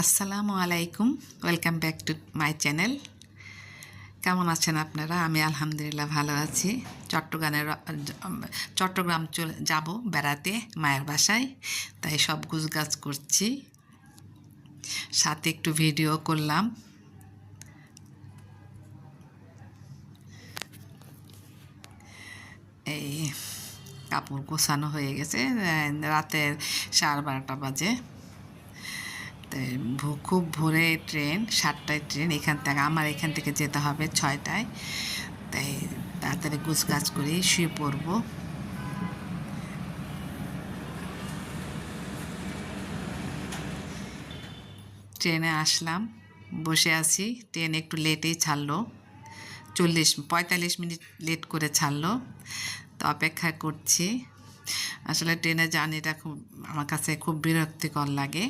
আসসালামু আলাইকুম, welcome back to my channel. কেমন আছেন আপনারা? আমি আলহামদুলিল্লাহ ভালো আছি। চট্টগ্রামের, চট্টগ্রাম চলে যাব বেড়াতে, মায়ের বাসায়। তাই সব গুছগাছ করছি। সাথে একটু ভিডিও করলাম। এই কাপড় গোছানো হয়ে গেছে। রাতের সাড়ে বারোটা বাজে। খুব ভোরে ট্রেন, সাতটায় ট্রেন, এখান থেকে, আমার এখান থেকে যেতে হবে ছয়টায়। তাই তাড়াতাড়ি গুছগাছ করে শুয়ে পড়ব। ট্রেনে আসলাম, বসে আছি, ট্রেন একটু লেটেই ছাড়লো। চল্লিশ, পঁয়তাল্লিশ মিনিট লেট করে ছাড়লো, তো অপেক্ষা করছি। আসলে ট্রেনে জার্নিটা খুব, আমার কাছে খুব বিরক্তিকর লাগে।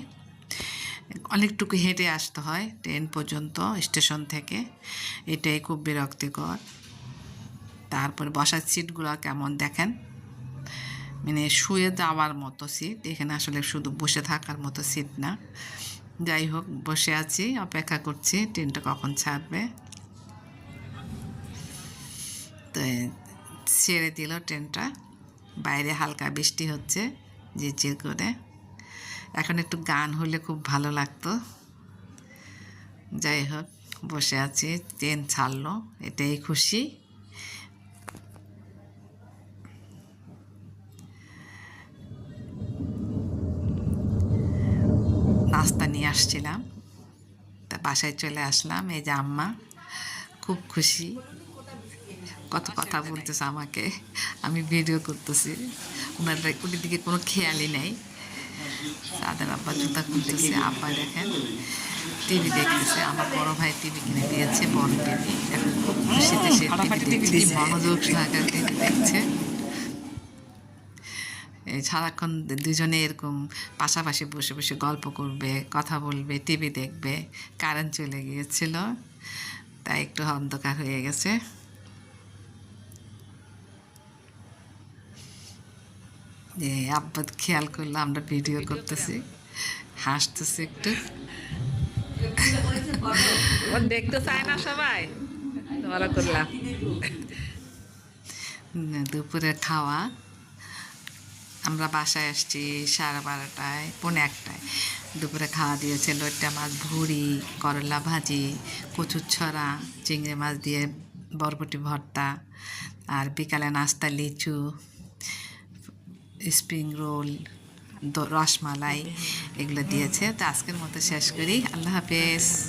অনেকটুকু হেঁটে আসতে হয় ট্রেন পর্যন্ত, স্টেশন থেকে। এটাই খুব বিরক্তিকর। তারপরে বসার সিটগুলো কেমন দেখেন? মানে শুয়ে যাওয়ার মতো সিট, এখানে আসলে শুধু বসে থাকার মতো সিট না। যাই হোক, বসে আছি, অপেক্ষা করছি, ট্রেনটা কখন ছাড়বে। তো ছেড়ে দিল ট্রেনটা। বাইরে হালকা বৃষ্টি হচ্ছে, ঝিরঝির করে। এখন একটু গান হলে খুব ভালো লাগতো। যাই হোক, বসে আছি ট্রেন ছাড়লো, এটাই খুশি। নাস্তা নিয়ে আসছিলাম, তা বাসায় চলে আসলাম, এই যে আম্মা, খুব খুশি। কত কথা বলতেছে আমাকে, আমি ভিডিও করতেছি। ওনার ওটির দিকে কোনো খেয়ালই নেই। তাদের আব্বা জুতা খুলতেছে আব্বা দেখেন টিভি দেখতেছে আমার বড় ভাই টিভি কিনে দিয়েছে বড় টিভি। এখন খুব খুশিতে সে টিভি দেখছে মনোযোগ সহকারে টিভি দেখছে। এই সারাক্ষণ দুজনে এরকম পাশাপাশি বসে বসে গল্প করবে কথা বলবে টিভি দেখবে কারেন্ট চলে গিয়েছিল তাই একটু অন্ধকার হয়ে গেছে। যে আব্বা খেয়াল করল আমরা ভিডিও করতেছি। হাসতেছি একটু। দেখতে চায় না সবাই। করলাম। দুপুরে খাওয়া। আমরা বাসায় আসছি সাড়ে বারোটায় পৌনে একটায়। দুপুরে খাওয়া দিয়েছে লইট্টা মাছ ভুড়ি করলা ভাজি কচুর ছড়া চিংড়ি মাছ দিয়ে বরবটি ভর্তা আর বিকালে নাস্তা লিচু। স্প্রিং রোল রসমালাই এগুলো দিয়েছে। তো আজকের মতো শেষ করি। আল্লাহ হাফেজ।